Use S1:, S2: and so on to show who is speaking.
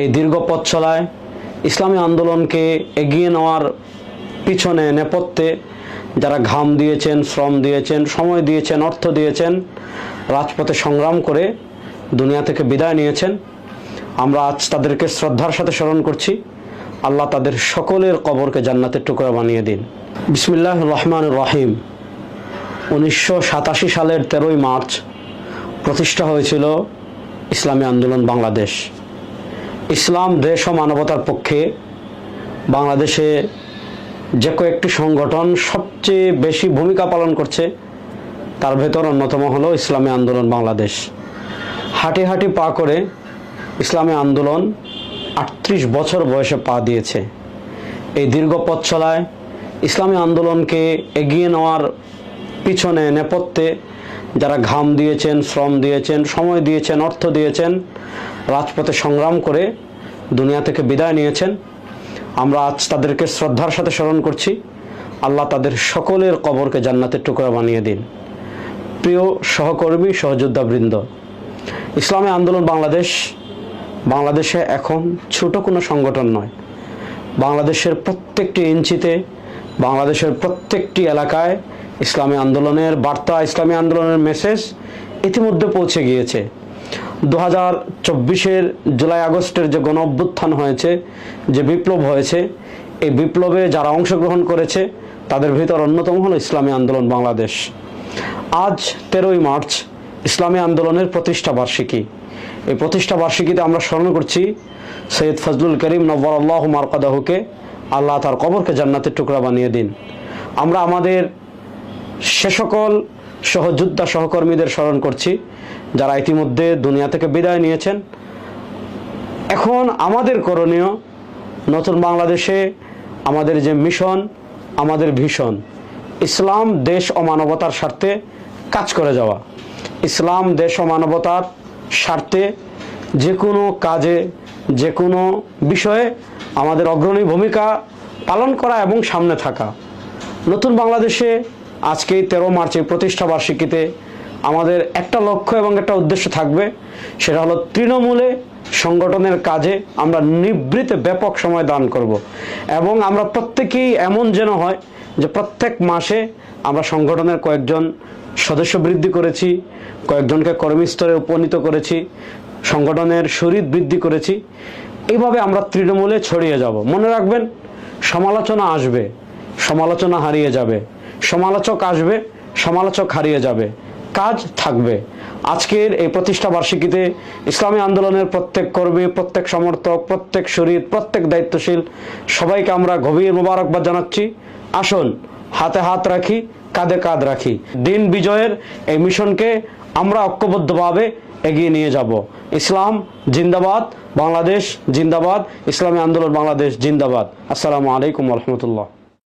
S1: এই দীর্ঘ পথ চলায় ইসলামী আন্দোলনকে এগিয়ে নেওয়ার পিছনে নেপথ্যে যারা ঘাম দিয়েছেন, শ্রম দিয়েছেন, সময় দিয়েছেন, অর্থ দিয়েছেন, রাজপথে সংগ্রাম করে দুনিয়া থেকে বিদায় নিয়েছেন। আমরা আজ তাদেরকে শ্রদ্ধার সাথে স্মরণ করছি। আল্লাহ তাদের সকলের কবরকে জান্নাতের টুকরা বানিয়ে দিন। বিসমিল্লাহ রহমান রহিম। উনিশশো সালের তেরোই মার্চ প্রতিষ্ঠা হয়েছিল ইসলামী আন্দোলন বাংলাদেশ। ইসলাম, দেশ ও মানবতার পক্ষে বাংলাদেশে যে কয়েকটি সংগঠন সবচেয়ে বেশি ভূমিকা পালন করছে, তার ভেতর অন্যতম হলো ইসলামী আন্দোলন বাংলাদেশ। হাঁটি হাঁটি পা করে ইসলামী আন্দোলন আটত্রিশ বছর বয়সে পা দিয়েছে। এই দীর্ঘ পথ চলায় ইসলামী আন্দোলনকে এগিয়ে নেওয়ার পিছনে নেপথ্যে যারা ঘাম দিয়েছেন, শ্রম দিয়েছেন, সময় দিয়েছেন, অর্থ দিয়েছেন রাজপথে সংগ্রাম করে দুনিয়া থেকে বিদায় নিয়েছেন। আমরা আজ তাদেরকে শ্রদ্ধার সাথে স্মরণ করছি। আল্লাহ তাদের সকলের কবরকে জান্নাতের টুকরা বানিয়ে দিন। প্রিয় সহকর্মী, সহযোদ্ধাবৃন্দ, ইসলামী আন্দোলন বাংলাদেশ, বাংলাদেশে এখন ছোট কোনো সংগঠন নয়। বাংলাদেশের প্রত্যেকটি ইঞ্চিতে, বাংলাদেশের প্রত্যেকটি এলাকায় ইসলামী আন্দোলনের বার্তা, ইসলামী আন্দোলনের মেসেজ ইতিমধ্যে পৌঁছে গিয়েছে। দু হাজার চব্বিশের জুলাই আগস্টের যে গণ অভ্যুত্থান হয়েছে, যে বিপ্লব হয়েছে, এই বিপ্লবে যারা অংশগ্রহণ করেছে, তাদের ভিতর অন্যতম হলো ইসলামী আন্দোলন বাংলাদেশ। আজ তেরোই মার্চ, ইসলামী আন্দোলনের প্রতিষ্ঠা বার্ষিকী। এই প্রতিষ্ঠা বার্ষিকীতে আমরা স্মরণ করছি, সৈয়দ ফজলুল করিম নব্বর আল্লাহ মারকাদাহুকে আল্লাহ তার কবরকে জান্নাতের টুকরা বানিয়ে দিন। আমরা আমাদের সে সকল সহযোদ্ধা সহকর্মীদের স্মরণ করছি, যারা ইতিমধ্যে দুনিয়া থেকে বিদায় নিয়েছেন। এখন আমাদের করণীয় নতুন বাংলাদেশে আমাদের যে মিশন, আমাদের ভীষণ, ইসলাম, দেশ ও মানবতার স্বার্থে কাজ করে যাওয়া। ইসলাম, দেশ ও মানবতার স্বার্থে যে কোনো কাজে, যে কোনো বিষয়ে আমাদের অগ্রণী ভূমিকা পালন করা এবং সামনে থাকা। নতুন বাংলাদেশে আজকে তেরো মার্চে প্রতিষ্ঠা বার্ষিকীতে আমাদের একটা লক্ষ্য এবং একটা উদ্দেশ্য থাকবে, সেটা হলো তৃণমূলে সংগঠনের কাজে আমরা নিবৃতে ব্যাপক সময় দান করব। এবং আমরা প্রত্যেকেই এমন যেন হয় যে প্রত্যেক মাসে আমরা সংগঠনের কয়েকজন সদস্য বৃদ্ধি করেছি, কয়েকজনকে কর্মী স্তরে উপনীত করেছি, সংগঠনের শরীর বৃদ্ধি করেছি। এইভাবে আমরা তৃণমূলে ছড়িয়ে যাব। মনে রাখবেন, সমালোচনা আসবে, সমালোচনা হারিয়ে যাবে। সমালোচক আসবে, সমালোচক হারিয়ে যাবে। কাজ থাকবে। আজকের এই প্রতিষ্ঠা বার্ষিকীতে ইসলামী আন্দোলনের প্রত্যেক কর্মী, প্রত্যেক সমর্থক, প্রত্যেক শরীর প্রত্যেক দায়িত্বশীল সবাইকে আমরা গভীর মোবারকবাদ জানাচ্ছি। আসুন, হাতে হাত রাখি, কাঁধে কাঁধ রাখি। দিন বিজয়ের এই মিশনকে আমরা ঐক্যবদ্ধভাবে এগিয়ে নিয়ে যাব। ইসলাম জিন্দাবাদ, বাংলাদেশ জিন্দাবাদ, ইসলামী আন্দোলন বাংলাদেশ জিন্দাবাদ। আসসালামু আলাইকুম রহমতুল্লাহ।